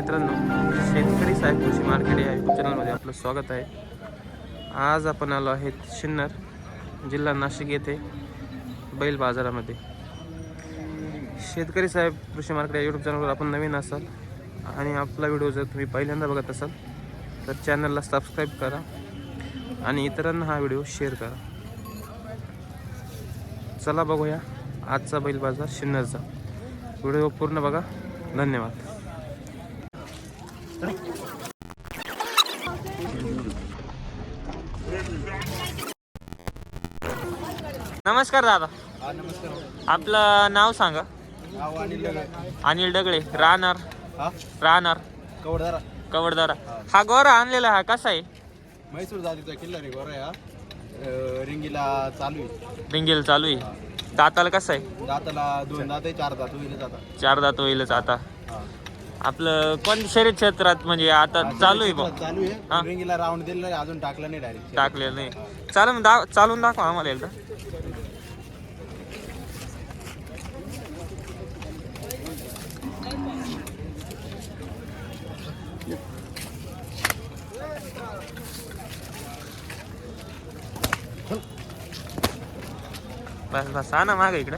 मित्रांनो शेतकरी साहेब कृषी मार्केट या यूट्यूब चॅनलमध्ये आपलं स्वागत आहे. आज आपण आलो आहेत शिन्नर जिल्हा नाशिक येथे बैल बाजारामध्ये. शेतकरी साहेब कृषी मार्केट या यूट्यूब चॅनलवर आपण नवीन असाल आणि आपला व्हिडिओ जर तुम्ही पहिल्यांदा बघत असाल तर चॅनलला सबस्क्राईब करा आणि इतरांना हा व्हिडिओ शेअर करा. चला बघूया आजचा बैल बाजार शिन्नरचा. व्हिडिओ पूर्ण बघा. धन्यवाद. नमस्कार दादा. आपलं नाव सांगा. अनिल डगळे. राहणार. हा? राहणार. कवडदारा कवडदारा हा. गोरा आणलेला हा कसा आहे? म्हैसूर जातीचा किल्ला रे गोरा या रिंगीला चालू आहे. रिंगेल चालू आहे. दाताला कसं आहे? दाताला दोन दात आहे चार दात होईल चार दात होईलच आता. आपलं कोणत्या शरीर क्षेत्रात म्हणजे आता चालू आहे बा चालू हा. आहे रिंगीला राऊंड दिलेला आहे अजून टाकलं नाही डायरेक्ट टाकलेलं नाही. चालून दा चालून दाखवा आम्हाला एकदा. बस बस हा ना माग इकडे.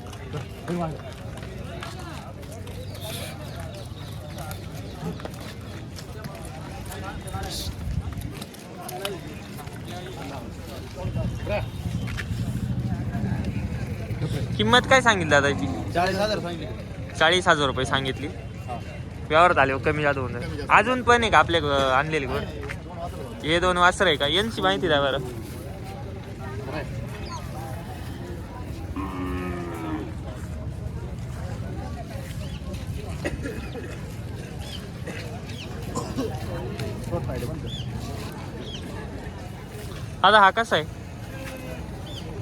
किंमत काय सांगितली दादाची? चाळीस हजार सांगितले. चाळीस हजार रुपये सांगितली. व्यवहार झाले हो, कमी जास्त होऊन जाईल. अजून पण आहे का आपले अं, आणलेले हे दोन वासर आहे का? यांची माहिती द्या बरं. आता हा कसा आहे?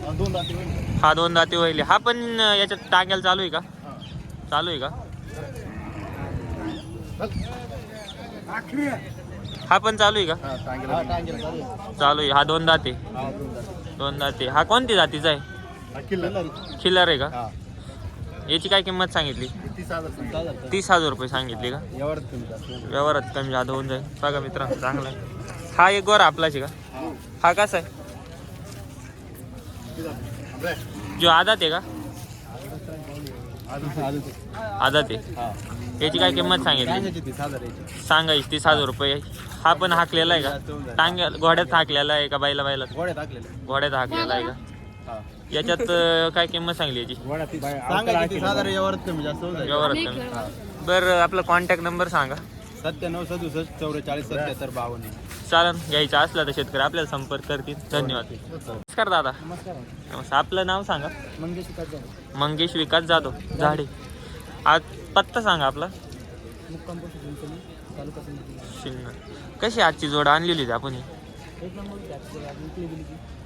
हा, दोन दात होईल. हा दोन दाती वहिले हा पण याच्यात टाक्याला चालू आहे का? हा. चालू आहे का? हा पण चालू आहे का? हा, हा, चालू आहे. चालू आहे. हा दोन दाते. हा, दोन दात. दोन दाते. हा कोणती जातीचा आहे? खिल्लर आहे का? हा. याची काय किंमत सांगितली? तीस हजार सांगितले. तीस हजार रुपये सांगितली का. व्यवहारात कमी जादा होऊन जाईल. बघा मित्रांनो चांगला आहे. हा एक गोरा आपलाच आहे का हा. कसा आहे. जो आदात आहे का. आदात आहे. याची काय किंमत सांगितली टांग्याची तीस हजार याची. सांगायची तीस हजार रुपये हा पण हाकलेला आहे का टांग्या घोड्यात हाकलेला आहे का बैला बैला गोड्या टाकलेले घोड्यात हाकलेला आहे का. याच्यात काय किंमत सांगली याची. व्यवहारात कमी बरं आपला कॉन्टॅक्ट नंबर सांगा सत्त्याण्णव सदुसष्ट चौवेचाळीस सत्याहत्तर बावन्न चालन घ्यायचं असला तर शेतकरी आपल्याला संपर्क करतील. धन्यवाद. नमस्कार दादा. नमस्कार. नमस्कार. आपलं नाव सांगा. मंगेश मंगेश विकास जाधव झाडे. आज पत्ता सांगा आपला. शिन्नर कशी आजची जोड आणलेली होती आपण ही?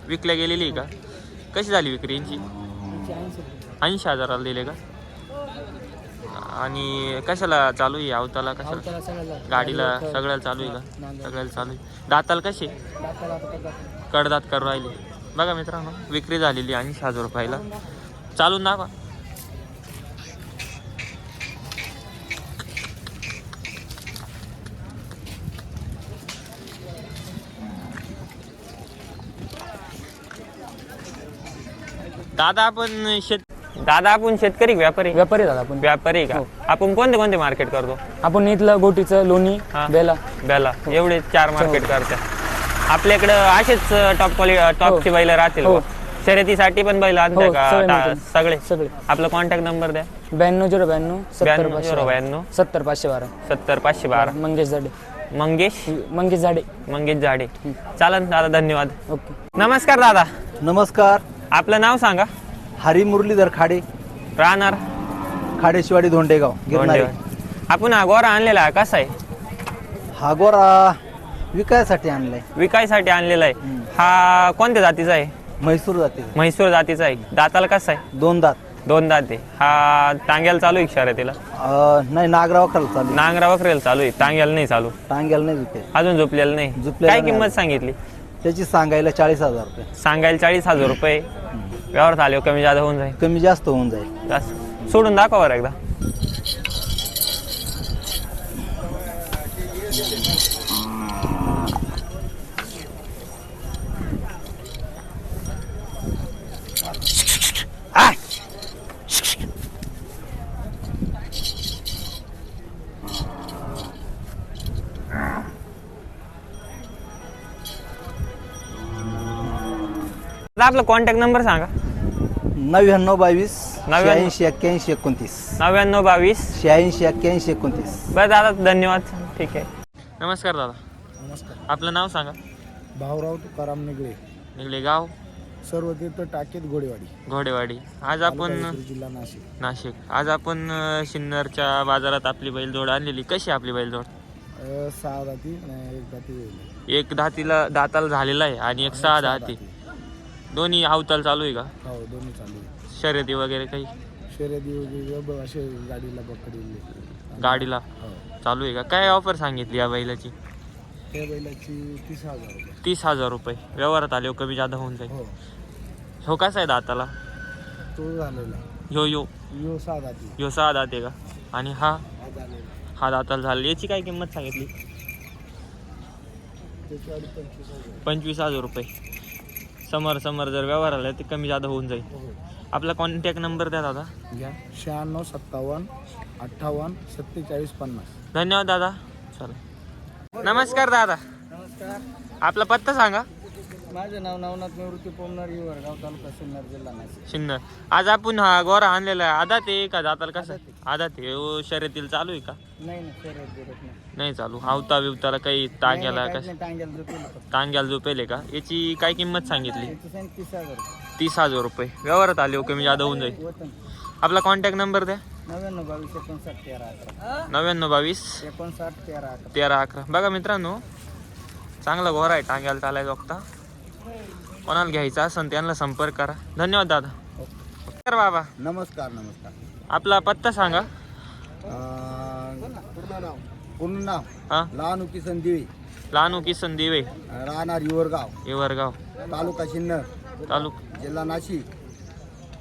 विकल्या गेलेली आहे का? कशी झाली विक्री यांची? ऐंशी हजाराला दिले का? आणि कशाला चालू आहे? अवताला कशाला? गाडीला सगळ्याला चालू आहे का? सगळ्याला चालू आहे. दाताला कशी? कडदात. करू राहिले. बघा मित्रांनो विक्री झालेली ऐंशी हजार रुपयाला. चालून दाखवा. दादा आपण शेत दादा आपण शेतकरी का व्यापारी? व्यापारी दादा आपण. व्यापारी का? आपण कोणते कोणते मार्केट करतो? आपण इथलं गोटीचं लोणी हा. बेला. बेला. एवढे चार मार्केट करते आपल्याकडं असेच टॉप क्वालिटी टॉपची बैल राहतील हो. का? शर्यतीसाठी पण बैल आणते हो, का? सगळे टा- मिळतील. सगळे. सगळे. आपला कॉन्टॅक्ट नंबर द्या. ब्याण्णव झिरो ब्याण्णव सत्तर ब्याण्णव झिरो. ब्याण्णव सत्तर पाचशे बारा. सत्तर पाचशे बारा. मंगेश झाडे मंगेश? मंगेश झाडे मंगेश झाडे चालन दादा धन्यवाद. ओके. नमस्कार दादा. नमस्कार. आपलं नाव सांगा. हरी मुरलीधर खाडे. राहणार. खाडेशिवाडी धोंडेगाव. गिरणारे. आपण हा गोरा आणलेला आहे कसा आहे? हा गोरा विकायसाठी आणलाय. विकायसाठी आणलेला आहे. हा कोणत्या जातीचा आहे? म्हैसूर जाते. म्हैसूर जातीचा आहे. दाताला कसा आहे? दोन दात. दोन दात आहे. हा टांग्याला चालू आहे शर्यतीला अं, नाही नागराव खाल चालू नांगरा वखरेला चालू आहे. टांग्याला नाही चालू. टांग्याला नाही विकाय अजून झोपलेलं नाही. झोपलेलं काय नाही. किंमत सांगितली? त्याची सांगायला चाळीस हजार रुपये. सांगायला चाळीस हजार रुपये. व्यवहार आले कमी जादा होऊन जाईल. कमी जास्त होऊन जाईल. जास्त. सोडून दाखवा एकदा. आपला कॉन्टॅक्ट नंबर सांगा. नव्याण्णव बावीस नव्याण्णव. शहाऐंशी एक्क्याऐंशी एकोणतीस. नव्याण्णव बावीस. शहाऐंशी एक्क्याऐंशी एकोणतीस. बरं दादा धन्यवाद. ठीक आहे. नमस्कार दादा. नमस्कार. आपलं नाव सांगा. भाऊराव तुकाराम निगळे. निघले गाव. सर्व तीर्थ टाकीत गोडेवाडी घोडेवाडी. आज आपण लातूर, जिल्हा नाशिक. नाशिक. आज आपण अं, सिन्नरच्या बाजारात आपली बैलजोड आणलेली. कशी आहे आपली बैलजोड? अ, सहा जाती आणि एक जाती वेगळी. एक दातीला दाताला झालेला आहे आणि एक सहा दाती. दोन्ही अवताल चालू आहे का? हो दोन्ही चालू आहे. शर्यती वगैरे काही? शर्यती वगैरे ब- असे गाडीला पकडी गाडीला? हो. चालू आहे का? काय ऑफर सांगितली या बैलाची? त्या बैलाची तीस हजार रुपये. तीस हजार रुपये. व्यवहारात आले हो, कमी जादा होऊन जाईल. हो. हो कसा आहे दाताला? तो झालेला. ह्यो यो. यो सहा जाती ह्यो सहा दाते का? आणि हा? हा झालेला. हा दाताला झाला याची काय किंमत सांगितली? हजार. पंचवीस हजार रुपये. समोर समोर जर व्यवहार आला तर कमी जादा होऊन जाईल. हो. आपला कॉन्टॅक्ट नंबर द्या दादा. घ्या. शहाण्णव सत्तावन्न अठ्ठावन्न सत्तेचाळीस पन्नास. धन्यवाद दादा. चला. नमस्कार दादा. नमस्कार. आपला पत्ता सांगा. माझं नाव नवनाथ निवृत्ती पोमनार युवरगाव तालुका सिन्नर जिल्हा नाशिक. शिन्नर. आज आपण हा गोरा आणलेला आहे. आदात आहे का? दाताला कसं आदात आहे. हो, शर्यतील चालू आहे का? नाही नाही चालू. आवता बिवताला काही टांग्याला नाही, कसं नाही, टांग्याला झोपेल फक्त. टांग्याला झोपेल का? याची काय किंमत सांगितली? याची सांग तीस हजार रुपये. तीस हजार रुपये. व्यवहारात आले हो कमी जादा होऊन जाईल. वतन. आपला कॉन्टॅक्ट नंबर द्या. नव्याण्णव बावीस एकोणसाठ तेरा अकरा. नव्याण्णव बावीस. एकोणसाठ तेरा अकरा. तेरा अकरा. बघा मित्रांनो चांगला घोर आहे. टांग्याला चालायचा बघता कोणाला घ्यायचा असेल त्यांना संपर्क करा. धन्यवाद दादा. नमस्कार बाबा. नमस्कार नमस्कार. आपला पत्ता सांगा. पूर्ण नाव. हा? लहानू किसन दिवे. लहानू किसन दिवे. राहणार युवरगाव. येवरगाव. तालुका सिन्नर तालुक. जिल्हा नाशिक.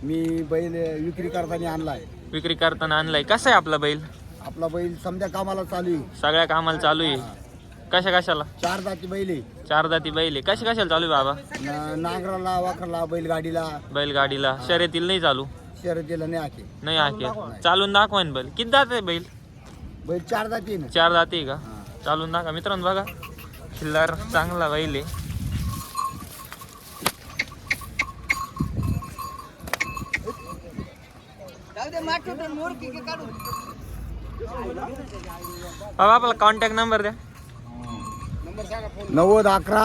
मी बैल विक्री करताना आणलाय. विक्री करताना आणलाय. कसा आहे आपला बैल? आपला बैल समजा कामाला चालू आहे. सगळ्या कामाला चालू आहे. कशा कशाला? चार जाती बैल. आहे चार जाती बैल. आहे कशा कशाला चालू आहे बाबा? न- नांगराला वाखरला बैलगाडीला. बैलगाडीला. शर्यतील नाही चालू? शर्यतीला नाही आखे. नाही आखे. चालून दाखवा ना बैल. किती जात आहे बैल? बैल चार जाती आहे ना. चार जाती आहे का? हा. चालून दाखवा. मित्रांनो बघा. खिल्लार चांगला बैल आहे. बाबा आपला कॉन्टॅक्ट नंबर द्या. नव्वद अकरा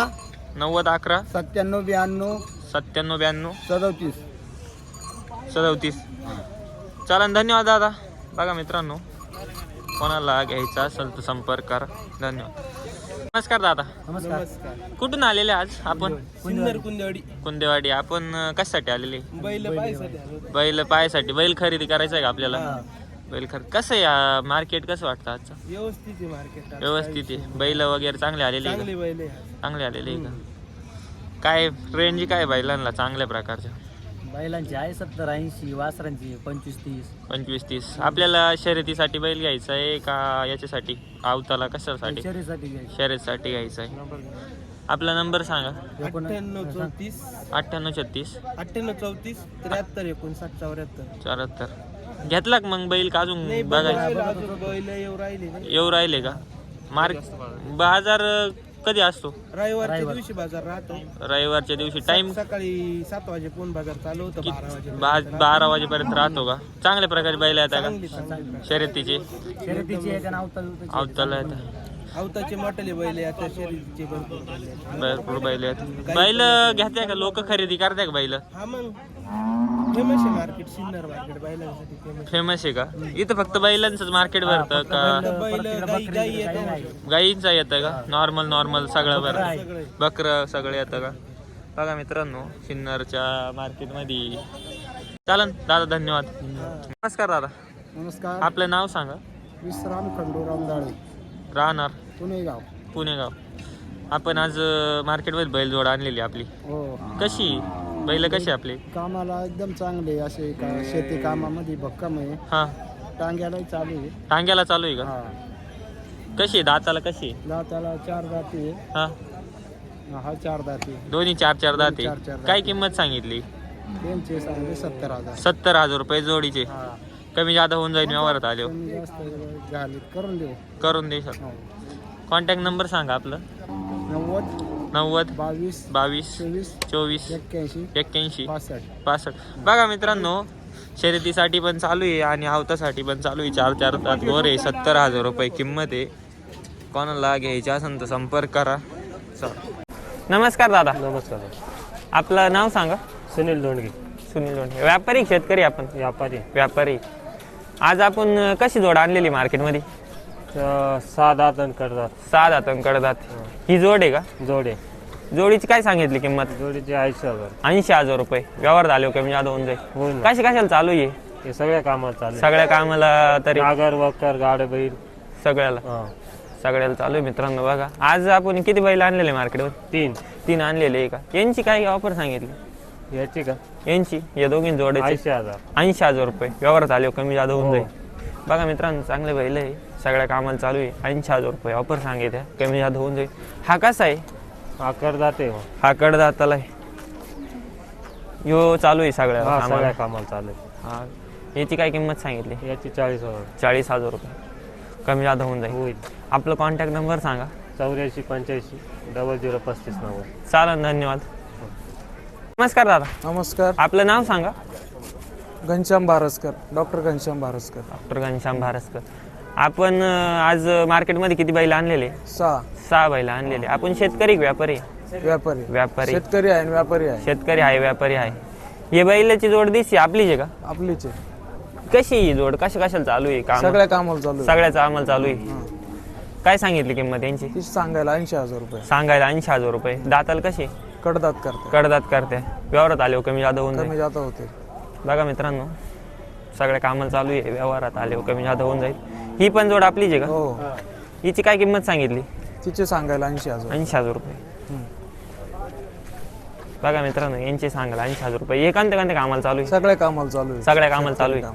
नव्वद अकरा सत्त्याण्णव ब्याण्णव सत्त्याण्णव ब्याण्णव सदोतीस. सदोतीस. चालन धन्यवाद दादा. बघा मित्रांनो कोणाला घ्यायचा असेल तर संपर्क करा. धन्यवाद. नमस्कार दादा. नमस्कार. कुठून आलेले आज आपण? कुंदेवाडी. कुंदेवाडी. आपण कशासाठी आलेले? बैल पायासाठी बैल खरेदी करायचं आहे का आपल्याला? बैल खरेदी कसं आहे मार्केट कसं वाटतं आजचं? व्यवस्थित आहे मार्केट व्यवस्थित आहे. बैल वगैरे चांगले आलेले आहे चांगली बैल आहे का? चांगले आलेले आहे का? काय रेंज काय बैलांना चांगल्या प्रकारच्या? बैलांची आहे सत्तर ऐंशी वासरांची पंचवीस तीस. पंचवीस तीस. आपल्याला शर्यतीसाठी बैल घ्यायचा आहे का याच्यासाठी? आवताला कशासाठी? शरीरसाठी घ्यायची. शर्यतीसाठी घ्यायचा आहे. आपला नंबर सांगा. अठ्ठ्याण्णव चौतीस. अठ्ठ्याण्णव छत्तीस. अठ्ठ्याण्णव चौतीस त्र्याहत्तर एकोणसाठ चौऱ्याहत्तर. चौऱ्याहत्तर. घेतला का मग बैल का अजून बघायचं? येऊ राहिले नाही. येऊ राहिले का? मार्क बाजार कधी असतो? रविवारच्या दिवशी बाजार राहतो. रविवारच्या दिवशी टाइम सकाळी सात वाजे फोन बाजार चालू होतं बारा वाजे बारा वाजेपर्यंत राहतो का? चांगल्या प्रकारे बैल येतात का? शर्यतीचे? शर्यतीची अवताला येतात अवताचे बैल आहे आता शर्यतीचे भरपूर बैल आहेत. बैल घेते का? लोक खरेदी करते का बैल? हा मग. फेमस आहे मार्केट सिन्नर मार्केट बैलांसाठी फेमस फेमस आहे का? इथं फक्त बैलांचंच मार्केट भरतं का? बैल गाई गाई येतात गाईंचा येतं का? नॉर्मल नॉर्मल सगळं बरं. बकरं सगळं येतं का? बघा मित्रांनो सिन्नरच्या मार्केटमध्ये. चालन दादा धन्यवाद. नमस्कार दादा. नमस्कार. आपलं नाव सांगा. विश्राम खंडूराम दाळे. राहणार. पुणे गाव. पुणेगाव आपण आज मार्केटमध्ये बैलजोड आणलेली आपली. हो. कशी? बैल कशी आपली? कामाला एकदम चांगले असे का शेती कामामध्ये भक्कम आहे. हा. टांग्यालाही चालू आहे. टांग्याला चालू आहे का? हा. कशी आहे? दाताला कशी आहे? दाताला चार दाती हा आहे. हा. चार दाती आहे. दोन्ही चार चार दाते चार चार दाते. काय किंमत सांगितली? त्यांचे सांगले सत्तर हजार. सत्तर हजार रुपये जोडीचे. हा. कमी जादा होऊन जाईल व्यवहारात आले कमी जास्त झाले करून देऊ. करून देशाल हो. कॉन्टॅक्ट नंबर सांगा आपलं. नव्वद नव्वद बावीस बावीस चोवीस चोवीस एक्क्याऐंशी एक्क्याऐंशी पासष्ट. पासष्ट. बघा मित्रांनो शर्यतीसाठी पण चालू आहे आणि आवतासाठी पण चालू आहे. चार चार तास वर आहे. सत्तर हजार रुपये किंमत आहे. कोणाला घ्यायची असेल तर संपर्क करा. चला. नमस्कार दादा. नमस्कार. आपलं नाव सांगा. सुनील दोंडगे. सुनील लोंढे व्यापारी शेतकरी आपण? व्यापारी. व्यापारी. आज आपण कशी जोड आणलेली मार्केटमध्ये? सहा दात आणि करतात. सहा दात कडदात ही जोड आहे का? जोडे. जोडीची काय सांगितली किंमत? जोडीचे ऐंशी हजार ऐंशी हजार रुपये. व्यवहार झाले कमी जादा होऊन जाईल होईल ना. कशी कशाला चालू आहे हे? सगळ्या कामात चालू सगळ्या कामाला तरी नागर वक्कर गाड बैल. सगळ्याला. हा. सगळ्याला चालू आहे मित्रांनो बघा. आज आपण किती बैल आणलेले मार्केटवर? तीन. तीन आणलेले आहे का? यांची काय ऑफर सांगितली? याची का? यांची. या दोघी जोड्याची. ऐंशी हजार. ऐंशी हजार रुपये. व्यवहार झाले कमी जादा होऊन. जाईल बघा मित्रांनो चांगले बैल आहे. सगळ्या कामाला चालू आहे. ऐंशी हजार रुपये ऑफर सांगितल्या कमी जादा होऊन जाईल. हा कसा आहे? हा करदाते हो. हा कडदाताला आहे. ह्यो चालू आहे सगळ्या हा कामाला. सगळ्या कामाला चालू आहे. हा. याची काय किंमत सांगितली? याची चाळीस हजार. चाळीस हजार रुपये. कमी जादा होऊन जाईल. होईल. आपलं कॉन्टॅक्ट नंबर सांगा. चौऱ्याऐंशी पंच्याऐंशी डबल झिरो पस्तीस नव्वद. चालेल धन्यवाद. नमस्कार दादा. नमस्कार. आपलं नाव सांगा. घनश्याम भारसकर डॉक्टर घनश्याम भारसकर डॉक्टर घनश्याम भारसकर आपण आज मार्केटमध्ये किती बैल आणलेले? सहा. सहा बैल आणलेले. आपण शेतकरी का व्यापारी? व्यापारी. व्यापारी. शेतकरी आहे आणि व्यापारी आहे. शेतकरी आहे व्यापारी आहे. हे बैलाची जोड दिसते आपलीच आहे का? आपलीच आहे. कशी ही जोड? कशा कशाला चालू आहे काम? सगळ्या कामाला चालू आहे. सगळ्याचं आम्हाला चालू आहे. काय सांगितली किंमत यांची? सांगायला ऐंशी हजार रुपये. सांगायला ऐंशी हजार रुपये. दाताल कशी? कडदात करते. कडदात करते. व्यवहारात आले हो, कमी जादा होऊन जाईल. कमी जाता होते. बघा मित्रांनो सगळ्या कामाला चालू आहे. व्यवहारात आले हो, कमी जादा होऊन जाईल. ही पण जोड आपलीच आहे का? हो. हिची काय किंमत सांगितली? तिचे सांगायला ऐंशी हजार. ऐंशी हजार रुपये. बघा मित्रांनो यांचे सांगायला ऐंशी हजार रुपये. एकांत एकांत कामाला चालू आहे? सगळ्या कामाला चालू आहे. सगळ्या कामाला चालू आहे? काम.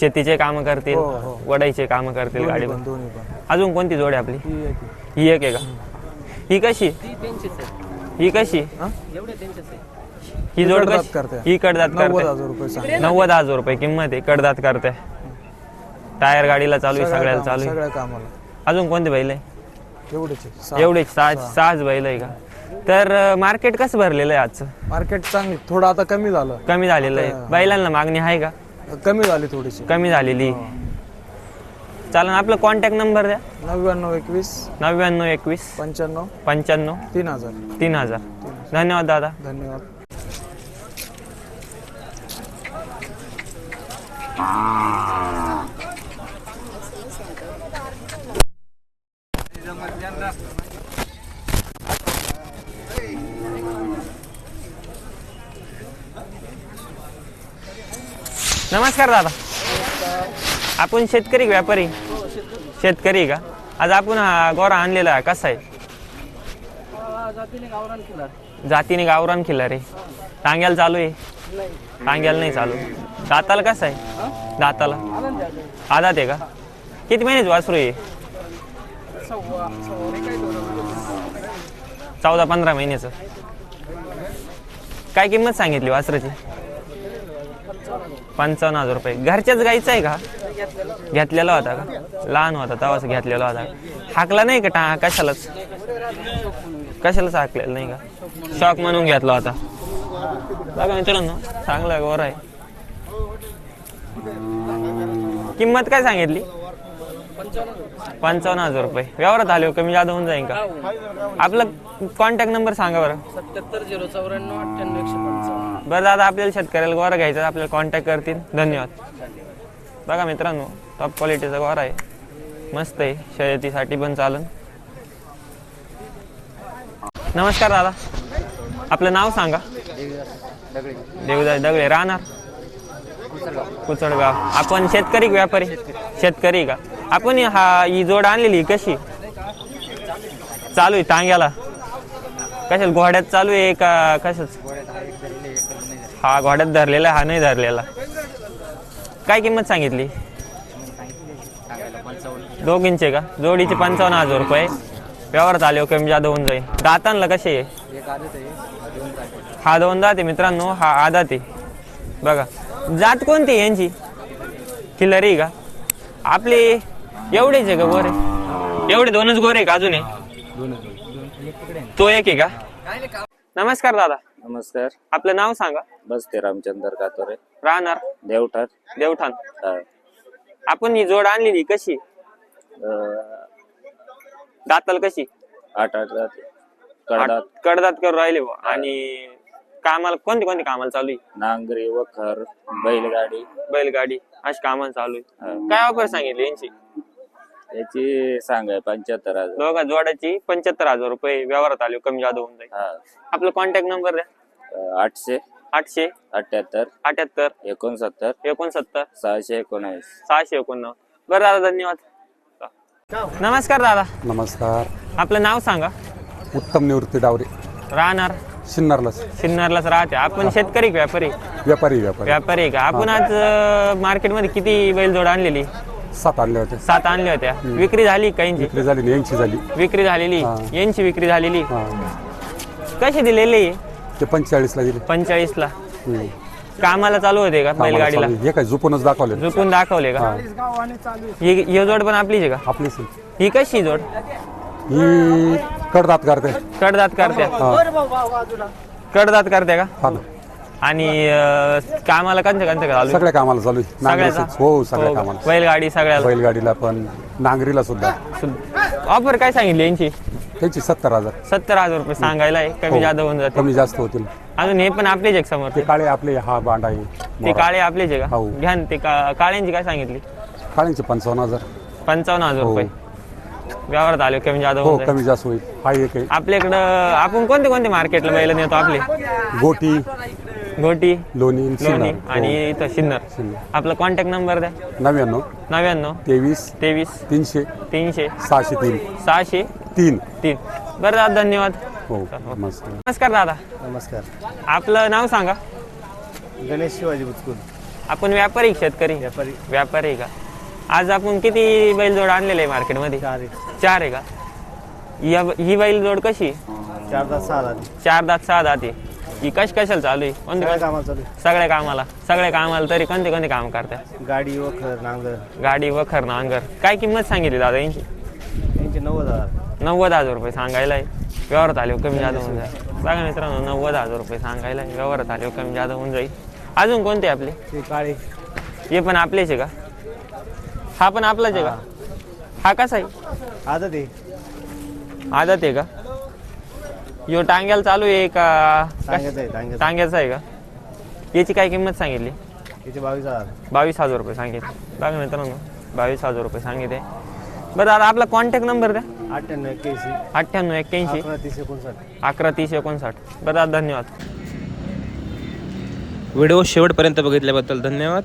शेतीचे काम करतील हो, हो. वडाईचे काम करतील दोन्ही गाडी पण दोन्ही पण. अजून कोणती जोड आहे आपली? ही एक आहे. ही एक आहे का? ही कशी? ही कशी? हा? ही जोड कडदात कशी? करते. ही कडदात नव्वद करते. हजार रुपये सांग नव्वद हजार रुपये किंमत आहे कडदात करते. टायर गाडीला चालू आहे सगळ्याला चालू आहे. सगळ्या कामाला. अजून कोणते बैल आहे? एवढेच आहे. सहा. एवढेच सहा सहाच बैल आहे का? तर मार्केट कसं भरलेलं आहे आजचं? मार्केट चांगली थोडं आता कमी झालं. कमी झालेलं आहे. बैलांना मागणी आहे का? कमी झाली थोडीशी. कमी झालेली. चालन आपलं कॉन्टॅक्ट नंबर द्या. नव्याण्णव एकवीस. नव्याण्णव एकवीस. पंच्याण्णव. पंच्याण्णव. तीन हजार. तीन हजार. धन्यवाद दादा. धन्यवाद. नमस्कार दादा. आपण शेतकरी का व्यापारी? शेतकरी का? आज आपण हा गोरा आणलेला आहे. कसा आहे? जातीने गावरान खिल्ला रे. टांग्याला चालू आहे. टांग्याला नाही चालू. दाताला कसा आहे? दाताला. आदात आहे का? किती महिन्याची वासरू आहे? चौदा पंधरा महिन्याचं. काय किंमत सांगितली वासराची? पंचावन्न हजार रुपये. घरच्याच गाईचा आहे का? घेतलेला होता का? लहान होता तेव्हाच घेतलेला होता. हाकला नाही का टा कशालाच? कशालाच हाकलेला नाही का? शॉक म्हणून घेतला होता. बघा मित्रांनो चांगला गोर आहे. किंमत काय सांगितली? पंचावन्न हजार रुपये. व्यवहारात आले हो, कमी जादा होऊन जाईल का? आपला कॉन्टॅक्ट नंबर सांगा बरं. सत्याहत्तर झिरो चौऱ्याण्णव अठ्ठ्याण्णव एकशे पंचावन्न. बरं दादा आपल्याला शेतकऱ्याला गोरा घ्यायचा आपल्याला कॉन्टॅक्ट करतील. धन्यवाद. बघा मित्रांनो टॉप क्वालिटीचा गोरा आहे. मस्त आहे. शर्यतीसाठी पण चालन. नमस्कार दादा. आपलं नाव सांगा. देवदास दगडे. राहणार? कुचडगाव आपण शेतकरी का व्यापारी? शेतकरी का? आपण हा ही जोड आणलेली कशी? चालू आहे टांग्याला कशाला घोड्यात चालू आहे का कशाच? हा घोड्यात धरलेला हा नाही धरलेला. काय किंमत सांगितली? दोघींचे का? जोडीचे पंचावन्न हजार रुपये. व्यवहारात आले हो, कमी जादा होऊन जाईल. दातांना कसे आहे? हा दोन दात आहे मित्रांनो हा आदात बघा जात कोणती यांची? किल्लरी का? आपले एवढेच आहे का गोरे? एवढे दोनच गोरे का अजून? तो एक आहे का? नमस्कार दादा. नमस्कार. आपलं नाव सांगा. बसते रामचंद्र कातोरे. राहणार. देवठार देवठाण. हा. आपण ही जोड आणलेली कशी? अं, दाताल कशी? आठ आठ जाते कडदात. कडदात करून राहिले बुवा. आणि कामाला कोणते कोणते कामाला चालू आहे? नांगरी वखर बैलगाडी. बैलगाडी. अशी कामाला चालू आहे. काय ऑफर सांगितली यांची? याची सांगाय पंच्याहत्तर हजार. दोघा जोडाची पंच्याहत्तर हजार रुपये व्यवहारात आले कमी जादा होऊन जाईल. हा. आपलं कॉन्टॅक्ट नंबर द्या. आठशे. आठशे? अठ्याहत्तर. अठ्याहत्तर. एकोणसत्तर. एकोणसत्तर. सहाशे एकोणावीस. सहाशे एकोणनव्वद. बरं दादा धन्यवाद. नमस्कार दादा. नमस्कार. आपलं नाव सांगा. उत्तम निवृत्ती डावरे. राहणार? शिन्नरला सिन्नरलाच राहते. आपण शेतकरी का व्यापारी? व्यापारी व्यापारी. व्यापारी आहे का आपण आज अं, मार्केटमध्ये किती बैलजोड आणलेली? सात आणले होते सात आणल्या होत्या. विक्री झाली काहींची विक्री झाली यांची झाली. विक्री झालेली. यांची विक्री झालेली. हा. कशी दिलेली? ते पंचेचाळीसला दिले. पंचेचाळीस ला हम्म. कामाला चालू होते का आम्हाला बैलगाडीला? चालू. हे काय झोपूनच दाखवले झुकून दाखवले का? हा. ही ही जोड पण आपलीच आहे का? आपलीच. ही कशी जोड? ही कडदात करते. कडदात करत्या कडदात करत्या का? हा. ना. आणि अं, कामाला कंच कंच चालू सगळ्या कामाला चालू आहे. नांगरीचं. सगळ्याचा? हो सगळ्या हो, कामाला. बैलगाडी सगळ्याला? बैलगाडीला पण नांगरीला सुद्धा. ऑफर काय सांगितली यांची? त्यांची सत्तर हजार. सत्तर हजार रुपये सांगायला आहे. कमी हो. जादा होऊन जाते कमी जास्त होतील. अजून हे पण आपलेच आहे का समोर. ते काळे आपले हा बांड आहे. ते मोरा. काळे आपलेच आहे का? हो. घ्या ना ते का- काळ्यांची काय सांगितली? काळ्यांचे पंचावन्न हजार. पंचावन्न हजार हो. रुपये. व्यवहारात आले कमी जादा हो होऊन जाईल. कमी जास्त होईल. हा एक आहे. आपल्याकडं आपण कोणते कोणते मार्केटला बैल नेतो आपले? गोटी घोटी लोणी लोणी सिन्नर. आणि इथं सिन्नर. सिन्नर. आपला कॉन्टॅक्ट नंबर द्या. नव्याण्णव नव्याण्णव तेवीस तेवीस तीनशे तीनशे सहाशे तीन. सहाशे तीन. तीन. बरं दादा धन्यवाद. हो मस्त. नमस्कार दादा. नमस्कार. आपलं नाव सांगा. गणेश शिवाजी बुचकुल. आपण व्यापारी का शेतकरी. व्यापारी. व्यापारी का? आज आपण किती बैलजोड आणलेले आहे मार्केटमध्ये? चार चार आहे का? या ही बैलजोड कशी चार तास सहा झाले चार दात सहा दाते ही कश कशाला चालू आहे? कोणते सगळ्या कामाला चालू सगळ्या कामाला. सगळ्या कामाला तरी कोणते कोणते काम करता आहे. गाडी वखर नांगर. गाडी वखर नांगर. काय किंमत सांगितली दादा यांची? यांचे नव्वद हजार. नव्वद हजार रुपये सांगायला आहे. व्यवहारात आले कमी जादा होऊन जाईल. बघा मित्रांनो नव्वद हजार रुपये सांगायला आहे. व्यवहारात आले कमी जादा होऊन जाईल. अजून कोणते आपले? ते काळे. हे पण आपलेच आहे का? हा पण आपलाच आहे का? हा. कसा आहे? आता ते आदत आहे का? यो टांग्याला चालू आहे का? सांगायचं आहे सांगायचं टांग्याचा आहे का? याची काय किंमत सांगितली? बावीस हजार. बावीस हजार रुपये सांगितले. बघा मित्रांनो बावीस हजार रुपये सांगितले. बरं दादा आपला कॉन्टॅक्ट नंबर द्या अठ्ठ्याण्णव एक्क्याऐंशी. अठ्ठ्याण्णव एक्क्याऐंशी. अकरा तीस एकोणसाठ. अकरा तीस एकोणसाठ. बरं दादा धन्यवाद. व्हिडिओ शेवटपर्यंत बघितल्याबद्दल धन्यवाद.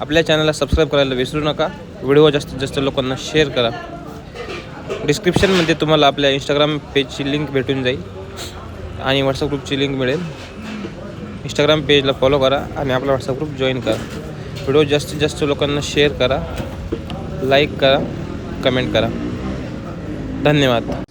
आपल्या चॅनलला सबस्क्राईब करायला विसरू नका. व्हिडिओ जास्तीत जास्त लोकांना शेअर करा. डिस्क्रिप्शनमध्ये तुम्हाला आपल्या इंस्टाग्राम पेजची लिंक भेटून जाईल. आणि व्हॉट्सअप ग्रुपची लिंक मिळेल. इंस्टाग्राम पेजला फॉलो करा आणि आपला व्हॉट्सअप ग्रुप जॉईन करा. व्हिडिओ जास्तीत जास्त लोकांना शेअर करा. लाईक करा. कमेंट करा. धन्यवाद.